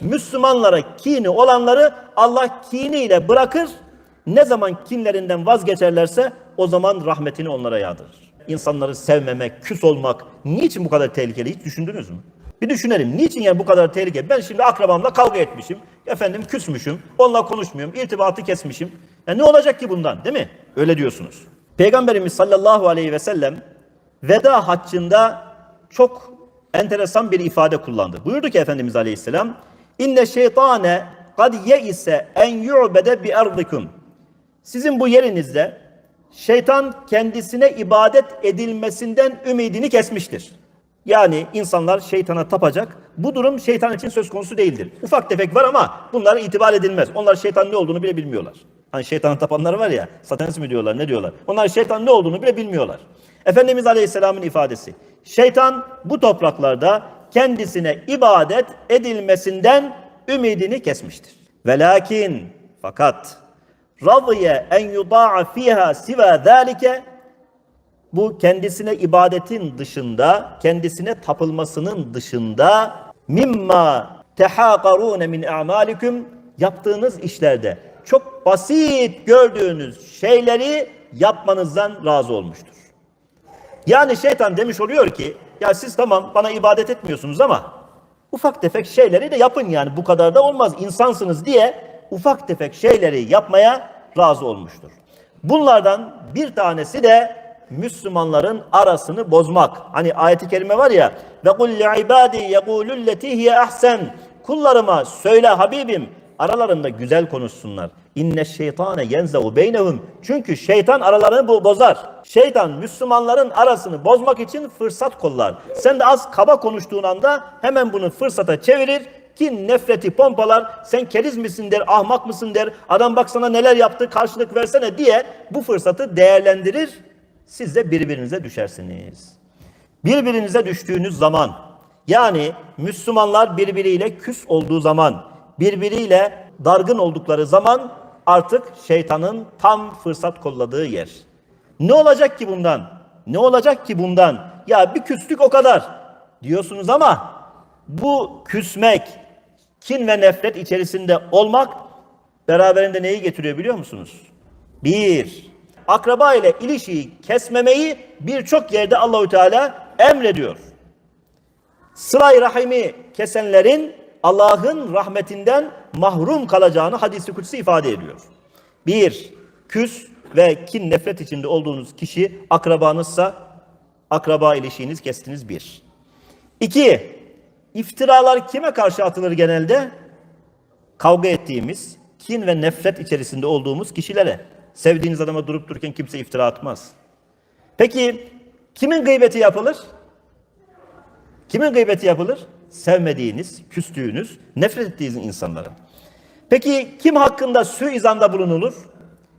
Müslümanlara kini olanları Allah kiniyle bırakır. Ne zaman kinlerinden vazgeçerlerse o zaman rahmetini onlara yağdırır. İnsanları sevmemek, küs olmak niçin bu kadar tehlikeli hiç düşündünüz mü? Bir düşünelim. Niçin yani bu kadar tehlikeli? Ben şimdi akrabamla kavga etmişim. Efendim küsmüşüm. Onunla konuşmuyorum. irtibatı kesmişim. Ya ne olacak ki bundan değil mi? Öyle diyorsunuz. Peygamberimiz sallallahu aleyhi ve sellem veda haccında çok enteresan bir ifade kullandı. Buyurdu ki Efendimiz Aleyhisselam İnne şeytane kad yeise en yu'bede bi ardikum. Sizin bu yerinizde şeytan kendisine ibadet edilmesinden ümidini kesmiştir. Yani insanlar şeytana tapacak. Bu durum şeytan için söz konusu değildir. Ufak tefek var ama bunlara itibar edilmez. Onlar şeytan ne olduğunu bile bilmiyorlar. Hani şeytana tapanlar var ya, satanist mi diyorlar, ne diyorlar? Onlar şeytan ne olduğunu bile bilmiyorlar. Efendimiz Aleyhisselam'ın ifadesi. Şeytan bu topraklarda kendisine ibadet edilmesinden ümidini kesmiştir. Velakin fakat radiye en yuda'a fiha siva zalike bu kendisine ibadetin dışında, kendisine tapılmasının dışında mimma tehaqarun min a'malikum yaptığınız işlerde çok basit gördüğünüz şeyleri yapmanızdan razı olmuştur. Yani şeytan demiş oluyor ki ya siz tamam bana ibadet etmiyorsunuz ama ufak tefek şeyleri de yapın yani bu kadar da olmaz insansınız diye ufak tefek şeyleri yapmaya razı olmuştur. Bunlardan bir tanesi de Müslümanların arasını bozmak. Hani ayeti kerime var ya ve kul li ibadi yekulu leti hiye ahsen. Kullarıma söyle Habibim aralarında güzel konuşsunlar. İnne şeytane yenzehu beynehum. Çünkü şeytan aralarını bo- bozar. Şeytan Müslümanların arasını bozmak için fırsat kollar. Sen de az kaba konuştuğun anda hemen bunu fırsata çevirir ki nefreti pompalar, sen keriz misin der, ahmak mısın der, adam bak sana neler yaptı karşılık versene diye bu fırsatı değerlendirir. Siz de birbirinize düşersiniz. Birbirinize düştüğünüz zaman yani Müslümanlar birbiriyle küs olduğu zaman, birbiriyle dargın oldukları zaman artık şeytanın tam fırsat kolladığı yer. Ne olacak ki bundan? Ne olacak ki bundan? Ya bir küslük o kadar diyorsunuz ama bu küsmek, kin ve nefret içerisinde olmak beraberinde neyi getiriyor biliyor musunuz? Bir, akraba ile ilişiyi kesmemeyi birçok yerde Allahü Teala emrediyor. Sıla-i rahimi kesenlerin Allah'ın rahmetinden mahrum kalacağını hadisi kutsi ifade ediyor. Bir, küs ve kin nefret içinde olduğunuz kişi akrabanızsa akraba ilişiğiniz kestiniz bir. İki, iftiralar kime karşı atılır genelde? Kavga ettiğimiz, kin ve nefret içerisinde olduğumuz kişilere. Sevdiğiniz adama durup dururken kimse iftira atmaz. Peki kimin gıybeti yapılır? Kimin gıybeti yapılır? Sevmediğiniz, küstüğünüz, nefret ettiğiniz insanların. Peki kim hakkında suizanda bulunulur?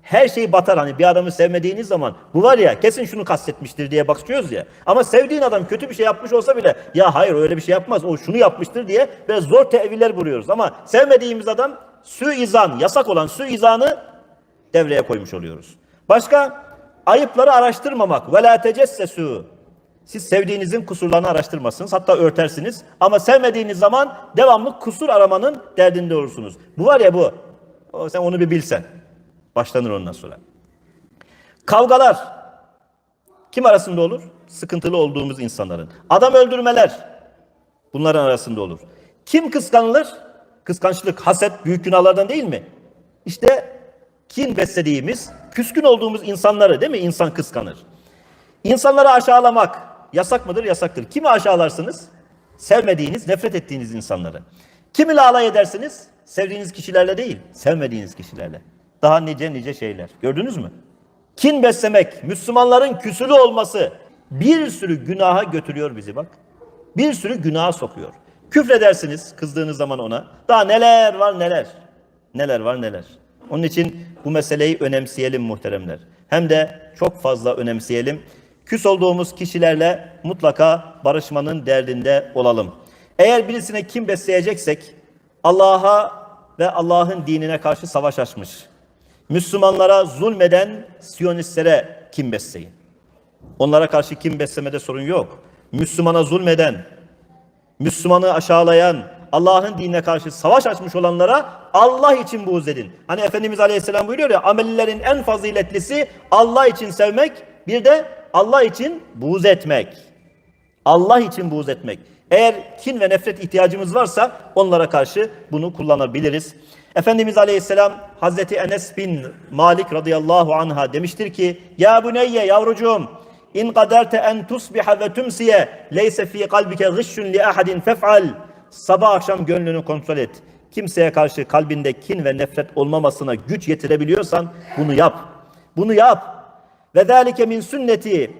Her şey batar hani bir adamı sevmediğiniz zaman bu var ya kesin şunu kastetmiştir diye bakıyoruz ya. Ama sevdiğin adam kötü bir şey yapmış olsa bile ya hayır öyle bir şey yapmaz o şunu yapmıştır diye böyle zor teviller buluyoruz. Ama sevmediğimiz adam suizan yasak olan suizanı devreye koymuş oluyoruz. Başka ayıpları araştırmamak. Ve la tecessesu. Siz sevdiğinizin kusurlarını araştırmazsınız. Hatta örtersiniz. Ama sevmediğiniz zaman devamlı kusur aramanın derdinde olursunuz. Bu var ya bu. O, sen onu bir bilsen. Başlanır ondan sonra. Kavgalar. Kim arasında olur? Sıkıntılı olduğumuz insanların. Adam öldürmeler. Bunların arasında olur. Kim kıskanılır? Kıskançlık, haset büyük günahlardan değil mi? İşte kin beslediğimiz, küskün olduğumuz insanları değil mi? İnsan kıskanır. İnsanları aşağılamak yasak mıdır? Yasaktır. Kimi aşağılarsınız? Sevmediğiniz, nefret ettiğiniz insanları. Kimi alay edersiniz? Sevdiğiniz kişilerle değil, sevmediğiniz kişilerle. Daha nice nice şeyler. Gördünüz mü? Kin beslemek, Müslümanların küsülü olması bir sürü günaha götürüyor bizi bak. Bir sürü günaha sokuyor. Küfredersiniz kızdığınız zaman ona. Daha neler var neler. Neler var neler. Onun için bu meseleyi önemseyelim muhteremler. Hem de çok fazla önemseyelim. Küs olduğumuz kişilerle mutlaka barışmanın derdinde olalım. Eğer birisine kim besleyeceksek Allah'a ve Allah'ın dinine karşı savaş açmış. Müslümanlara zulmeden Siyonistlere kim besleyin. Onlara karşı kim beslemede sorun yok. Müslümana zulmeden, Müslümanı aşağılayan, Allah'ın dinine karşı savaş açmış olanlara Allah için buğz edin. Hani Efendimiz Aleyhisselam buyuruyor ya amellerin en faziletlisi Allah için sevmek bir de Allah için buğz etmek. Allah için buğz etmek. Eğer kin ve nefret ihtiyacımız varsa onlara karşı bunu kullanabiliriz. Efendimiz Aleyhisselam Hazreti Enes bin Malik radıyallahu anha demiştir ki Ya buneyye yavrucuğum in kaderte en tusbiha ve tümsiye leyse fi kalbike gışşun li ahadin fef'al Sabah akşam gönlünü kontrol et. Kimseye karşı kalbinde kin ve nefret olmamasına güç yetirebiliyorsan bunu yap. Bunu yap. Ve zalike min sünneti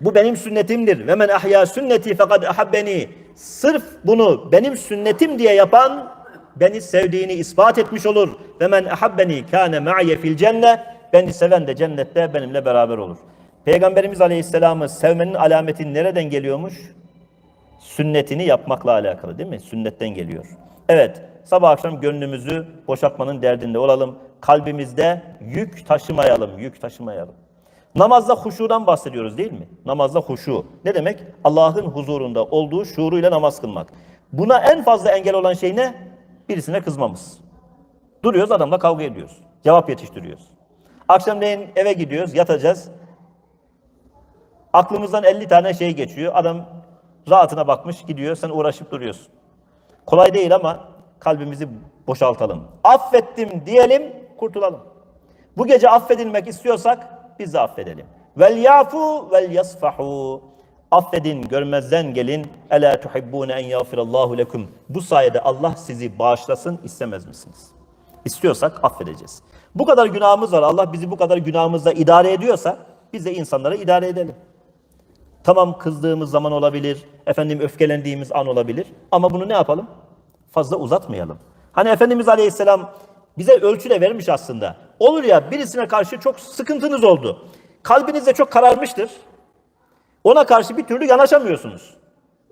bu benim sünnetimdir. Ve men ahya sünneti fekad ahabbeni. Sırf bunu benim sünnetim diye yapan beni sevdiğini ispat etmiş olur. Ve men ahabbeni kâne ma'ye fil cenne. Beni seven de cennette benimle beraber olur. Peygamberimiz Aleyhisselam'ı sevmenin alameti nereden geliyormuş? Sünnetini yapmakla alakalı değil mi? Sünnetten geliyor. Evet, sabah akşam gönlümüzü boşaltmanın derdinde olalım. Kalbimizde yük taşımayalım, yük taşımayalım. Namazda huşudan bahsediyoruz değil mi? Namazda huşu. Ne demek? Allah'ın huzurunda olduğu şuuruyla namaz kılmak. Buna en fazla engel olan şey ne? Birisine kızmamız. Duruyoruz adamla kavga ediyoruz. Cevap yetiştiriyoruz. Akşamleyin eve gidiyoruz, yatacağız. Aklımızdan 50 tane şey geçiyor. Adam rahatına bakmış gidiyor, sen uğraşıp duruyorsun. Kolay değil ama kalbimizi boşaltalım. Affettim diyelim, kurtulalım. Bu gece affedilmek istiyorsak biz de affedelim. Vel yafu vel yasfahu. Affedin, görmezden gelin. Ela tuhibbune en yağfirallahu lekum. Bu sayede Allah sizi bağışlasın istemez misiniz? İstiyorsak affedeceğiz. Bu kadar günahımız var. Allah bizi bu kadar günahımızla idare ediyorsa biz de insanlara idare edelim. Tamam kızdığımız zaman olabilir, efendim öfkelendiğimiz an olabilir ama bunu ne yapalım? Fazla uzatmayalım. Hani Efendimiz Aleyhisselam bize ölçü de vermiş aslında. Olur ya birisine karşı çok sıkıntınız oldu. Kalbinizde çok kararmıştır. Ona karşı bir türlü yanaşamıyorsunuz.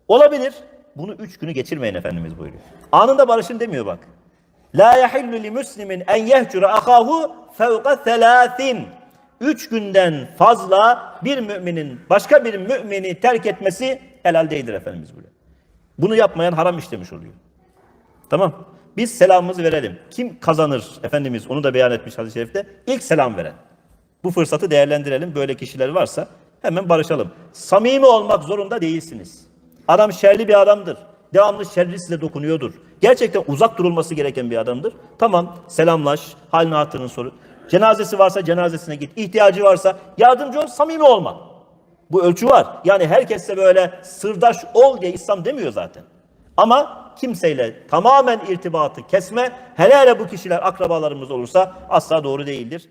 Olabilir. Bunu üç günü geçirmeyin Efendimiz buyuruyor. Anında barışın demiyor bak. La yahillu li muslimin en yehcura akahu fevqa thelâthin. Üç günden fazla bir müminin başka bir mümini terk etmesi helal değildir Efendimiz buyuruyor. Bunu yapmayan haram işlemiş oluyor. Tamam. Biz selamımızı verelim. Kim kazanır Efendimiz onu da beyan etmiş hadis-i şerifte. İlk selam veren. Bu fırsatı değerlendirelim. Böyle kişiler varsa hemen barışalım. Samimi olmak zorunda değilsiniz. Adam şerli bir adamdır. Devamlı şerri size dokunuyordur. Gerçekten uzak durulması gereken bir adamdır. Tamam selamlaş, halini hatırını soru. Cenazesi varsa cenazesine git. İhtiyacı varsa yardımcı ol, samimi olma. Bu ölçü var. Yani herkese böyle sırdaş ol diye İslam demiyor zaten. Ama kimseyle tamamen irtibatı kesme, hele hele bu kişiler akrabalarımız olursa asla doğru değildir.